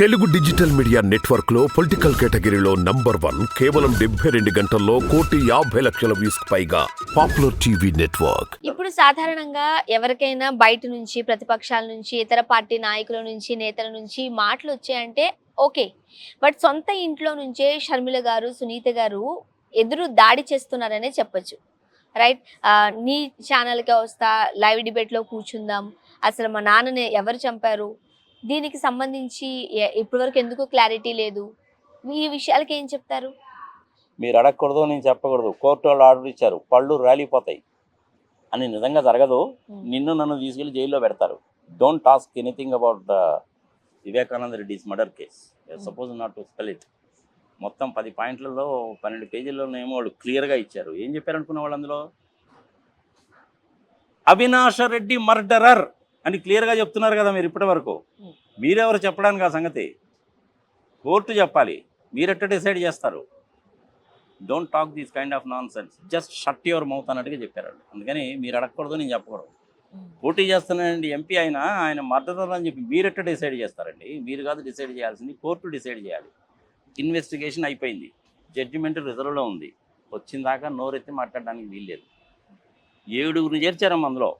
Telugu digital media నెట్వర్క్లో political కేటగిరీలో number one కేవలం డెబ్బై రెండు గంటల్లో కోటి యాభై లక్షల వ్యూస్ పైగా పాపులర్ టీవీ నెట్వర్క్. ఇప్పుడు సాధారణంగా ఎవరికైనా బయట నుంచి ప్రతిపక్షాల నుంచి ఇతర పార్టీ నాయకుల నుంచి నేతల నుంచి మాటలు వచ్చాయంటే ఓకే. బట్ సొంత ఇంట్లో నుంచే షర్మిల గారు సునీత గారు ఎదురు దాడి చేస్తున్నారనే చెప్పొచ్చు. రైట్? నీ ఛానల్కే వస్తా లైవ్ డిబేట్లో కూర్చుందాం. అసలు మా నాన్నని ఎవరు చంపారు? దీనికి సంబంధించి ఇప్పటివరకు ఎందుకు క్లారిటీ లేదు? ఈ విషయాలకి ఏం చెప్తారు? మీరు అడగకూడదు నేను చెప్పకూడదు. కోర్టు వాళ్ళు ఆర్డర్ ఇచ్చారు. పళ్ళు రాలిపోతాయి. అని నిజంగా జరగదు. నిన్ను నన్ను తీసుకెళ్ళి జైల్లో పెడతారు. Don't ask anything about the Vivekananda Reddy's murder case suppose not to spell it మొత్తం పది పాయింట్లలో పన్నెండు పేజీల్లోనేమో వాళ్ళు క్లియర్గా ఇచ్చారు. ఏం చెప్పారు అనుకున్న వాళ్ళు అందులో? అవినాష రెడ్డి మర్డరర్ అని క్లియర్గా చెప్తున్నారు కదా మీరు ఇప్పటి వరకు. మీరెవరు చెప్పడానికి ఆ సంగతి? కోర్టు చెప్పాలి. మీరెట్ట డిసైడ్ చేస్తారు? Don't talk these kind of nonsense just shut your mouth అన్నట్టుగా చెప్పారు అందుకని మీరు అడగకూడదు నేను చెప్పకూడదు. పోటీ చేస్తున్నానండి ఎంపీ అయినా ఆయన మద్దతు అని చెప్పి మీరెట్ట డిసైడ్ చేస్తారండి? మీరు కాదు డిసైడ్ చేయాల్సింది కోర్టు డిసైడ్ చేయాలి. ఇన్వెస్టిగేషన్ అయిపోయింది. జడ్జిమెంట్ రిజర్వ్లో ఉంది. వచ్చిన దాకా నోరెత్తి మాట్లాడడానికి వీల్లేదు. ఏడుగురిని చేర్చారమ్మ అందులో.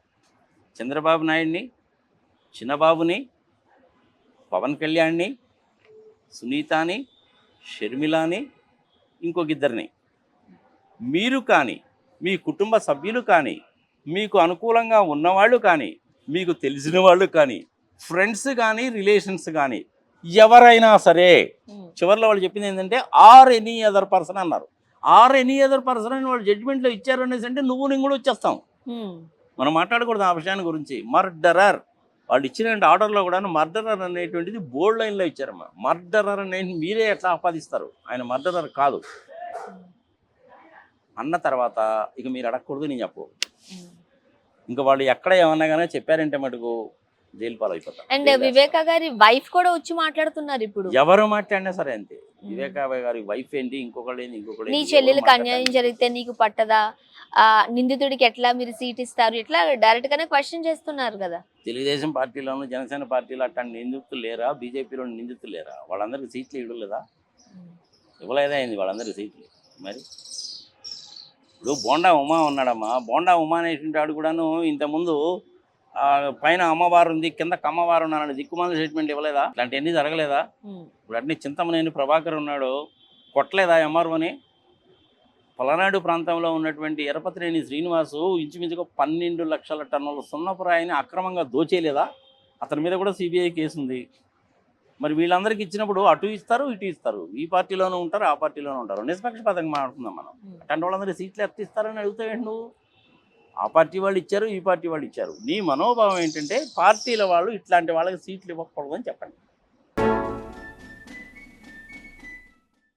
చంద్రబాబు నాయుడిని చిన్నబాబుని పవన్ కళ్యాణ్ని సునీతాని షర్మిలాని ఇంకొక ఇద్దరిని మీరు కానీ మీ కుటుంబ సభ్యులు కానీ మీకు అనుకూలంగా ఉన్నవాళ్ళు కానీ మీకు తెలిసిన వాళ్ళు కానీ ఫ్రెండ్స్ కానీ రిలేషన్స్ కానీ ఎవరైనా సరే చివరిలో వాళ్ళు చెప్పింది ఏంటంటే ఆర్ ఎనీ అదర్ పర్సన్ అన్నారు. ఆర్ ఎనీ అదర్ పర్సన్ అని వాళ్ళు జడ్జిమెంట్లో ఇచ్చారు అనేసి అంటే నువ్వు నేను కూడా వచ్చేస్తాం. మనం మాట్లాడకూడదు ఆ విషయాన్ని గురించి. మర్డరర్. వాళ్ళు ఇచ్చిన ఆర్డర్లో కూడా మర్డరర్ అనేటువంటిది బోల్డ్ లైన్లో ఇచ్చారమ్మా. మర్డరర్ అనేది మీరే ఎట్లా ఆపాదిస్తారు. ఆయన మర్డరర్ కాదు. అన్న తర్వాత ఇక మీరు అడగకూడదు నేను చెప్పు. ఇంకా వాళ్ళు ఎక్కడ ఏమన్నా కానీ చెప్పారంటే మటుకు జైలు పాలు అయిపోతారు అండ్ వివేక గారి వైఫ్ కూడా వచ్చి మాట్లాడుతున్నారు ఇప్పుడు. ఎవరు మాట్లాడినా సరే అంతే. వివేకాబాయ్ గారి వైఫ్ ఏంటి ఇంకొకళ్ళు ఇంకొకళ్ళు నీ చెల్లెలకు అన్యాయం జరిగితే నీకు పట్టదా? ఆ నిందితుడికి ఎట్లా మీరు సీట్ ఇస్తారు? ఇట్లా డైరెక్ట్ గానే క్వశ్చన్ చేస్తున్నారు కదా. తెలుగుదేశం పార్టీలోను జనసేన పార్టీలో అట్లాంటి నిందితులు లేరా? బీజేపీలో నిందితులు లేరా? వాళ్ళందరికీ సీట్లు ఇవ్వలేదా? ఇవ్వలేదా అయింది వాళ్ళందరికీ సీట్లు మరి? ఇప్పుడు బోండా ఉమా ఉన్నాడమ్మా. బోండా ఉమా అనేటువంటి వాడు కూడాను ఇంతకుముందు పైన అమ్మవారు ఉంది కింద కమ్మవారు ఉన్నాడు దిక్కుమాల స్టేట్మెంట్ ఇవ్వలేదా? ఇలాంటివన్నీ జరగలేదా? ఇప్పుడు అన్ని చింతమనేని ప్రభాకర్ ఉన్నాడు కొట్టలేదా ఎంఆర్ఓని? పలనాడు ప్రాంతంలో ఉన్నటువంటి ఎరపతినేని శ్రీనివాసు ఇంచుమించుగా పన్నెండు లక్షల టన్నుల సున్నపురాయిని అక్రమంగా దోచేయలేదా అతని మీద కూడా సిబిఐ కేసు ఉంది. మరి వీళ్ళందరికీ ఇచ్చినప్పుడు అటు ఇస్తారు ఇటు ఇస్తారు. ఈ పార్టీలోనూ ఉంటారు ఆ పార్టీలోనూ ఉంటారు. నిష్పక్షపాతంగా మాట్లాడుకుందాం మనం. అట్లాంటి వాళ్ళందరూ సీట్లు ఎత్త ఇస్తారని అడుగుతావేంటి నువ్వు? ఆ పార్టీ వాళ్ళు ఇచ్చారు ఈ పార్టీ వాళ్ళు ఇచ్చారు. నీ మనోభావం ఏంటంటే పార్టీల వాళ్ళు ఇట్లాంటి వాళ్ళకి సీట్లు ఇవ్వకూడదని చెప్పండి.